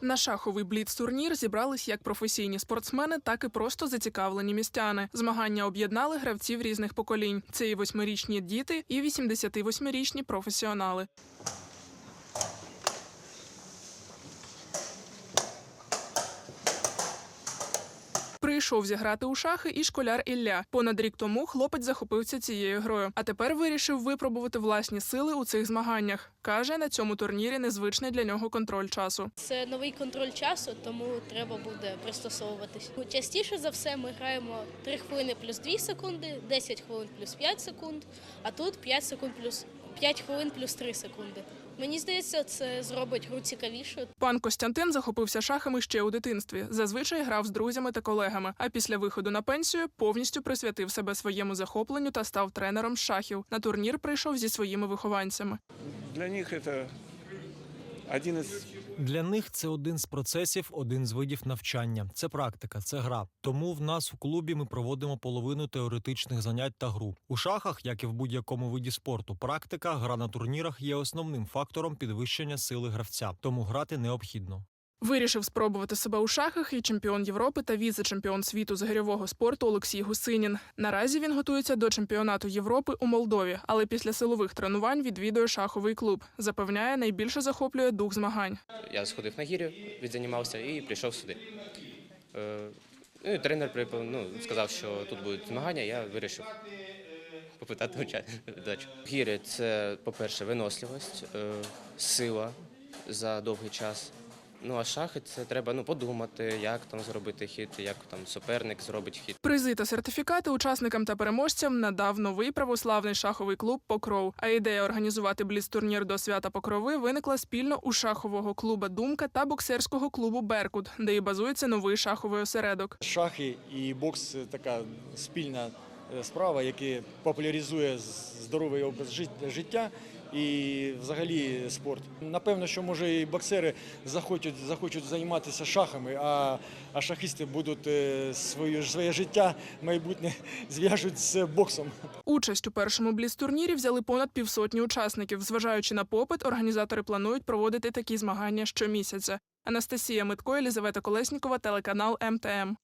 На шаховий бліц-турнір зібрались як професійні спортсмени, так і просто зацікавлені містяни. Змагання об'єднали гравців різних поколінь. Це і восьмирічні діти, і 88-річні професіонали. Прийшов зіграти у шахи і школяр Ілля. Понад рік тому хлопець захопився цією грою, а тепер вирішив випробувати власні сили у цих змаганнях. Каже, на цьому турнірі незвичний для нього контроль часу. Це новий контроль часу, тому треба буде пристосовуватись. Частіше за все ми граємо 3 хвилини плюс 2 секунди, 10 хвилин плюс 5 секунд, а тут 5 секунд плюс 5 хвилин плюс 3 секунди. Мені здається, це зробить гру цікавішою. Пан Костянтин захопився шахами ще у дитинстві. Зазвичай грав з друзями та колегами. А після виходу на пенсію повністю присвятив себе своєму захопленню та став тренером шахів. На турнір прийшов зі своїми вихованцями. Для них це один из Для них це один з процесів, один з видів навчання. Це практика, це гра. Тому в нас у клубі ми проводимо половину теоретичних занять та гру. У шахах, як і в будь-якому виді спорту, практика, гра на турнірах є основним фактором підвищення сили гравця, тому грати необхідно. Вирішив спробувати себе у шахах і чемпіон Європи та віце-чемпіон світу з гирьового спорту Олексій Гусинін. Наразі він готується до чемпіонату Європи у Молдові, але після силових тренувань відвідує шаховий клуб. Запевняє, найбільше захоплює дух змагань. Я сходив на гірю, відзанімався і прийшов сюди. Е, ну, і тренер ну, сказав, що тут будуть змагання, я вирішив попитати удачу. Гіря це, по-перше, виносливість, е, сила за довгий час. Ну а шахи це треба ну, подумати, як там зробити хід, як там суперник зробить хід. Призи та сертифікати учасникам та переможцям надав новий православний шаховий клуб Покров. А ідея організувати бліц-турнір до свята Покрови виникла спільно у шахового клуба Думка та боксерського клубу Беркут, де і базується новий шаховий осередок. Шахи і бокс така спільна е, справа, яка популяризує здоровий образ жит- життя і взагалі спорт. Напевно, що може і боксери захочуть, захочуть займатися шахами, а, а шахісти будуть е, своє, своє життя майбутнє зв'яжуть з боксом. Участь у першому бліц-турнірі взяли понад півсотні учасників. Зважаючи на попит, організатори планують проводити такі змагання щомісяця. Анастасія Митко, Елізавета Колеснікова, телеканал МТМ.